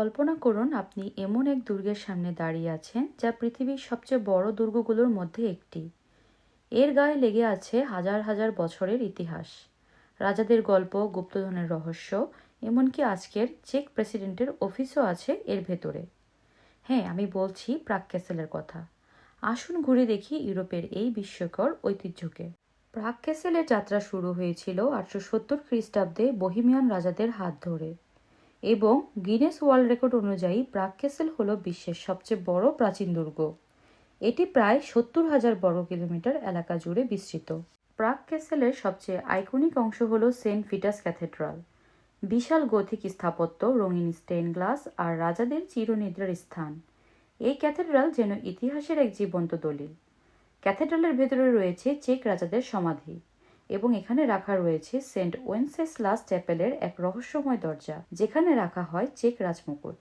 কল্পনা করুন আপনি এমন এক দুর্গের সামনে দাঁড়িয়ে আছেন যা পৃথিবীর সবচেয়ে বড় দুর্গগুলোর মধ্যে একটি। এর গায়ে লেগে আছে হাজার হাজার বছরের ইতিহাস। রাজাদের গল্প, গুপ্তধনের রহস্য, এমনকি আজকের চেক প্রেসিডেন্টের অফিসও আছে এর ভেতরে। হ্যাঁ আমি বলছি প্রাক ক্যাসেলের কথা। আসুন ঘুরে দেখি ইউরোপের এই বিস্ময়কর ঐতিহ্যকে। প্রাক ক্যাসেলের যাত্রা শুরু হয়েছিল আটশো সত্তর খ্রিস্টাব্দে বহিমিয়ান রাজাদের হাত ধরে। এবং গিনেস ওয়ার্ল্ড রেকর্ড অনুযায়ী প্রাক ক্যাসেল হল বিশ্বের সবচেয়ে বড় প্রাচীন দুর্গ। এটি প্রায় সত্তর হাজার বর্গ কিলোমিটার এলাকা জুড়ে বিস্তৃত। প্রাক ক্যাসেলের সবচেয়ে আইকনিক অংশ হল সেন্ট ভিটাস ক্যাথেড্রাল বিশাল গথিক স্থাপত্য, রঙিন স্টেন গ্লাস আর রাজাদের চিরনিদ্রার স্থান। এই ক্যাথেড্রাল যেন ইতিহাসের এক জীবন্ত দলিল। ক্যাথেড্রালের ভেতরে রয়েছে চেক রাজাদের সমাধি। এবং এখানে রাখা রয়েছে সেন্ট ওয়েন্সেসলাস চ্যাপেলের এক রহস্যময় দরজা, যেখানে রাখা হয় চেক রাজমুকুট।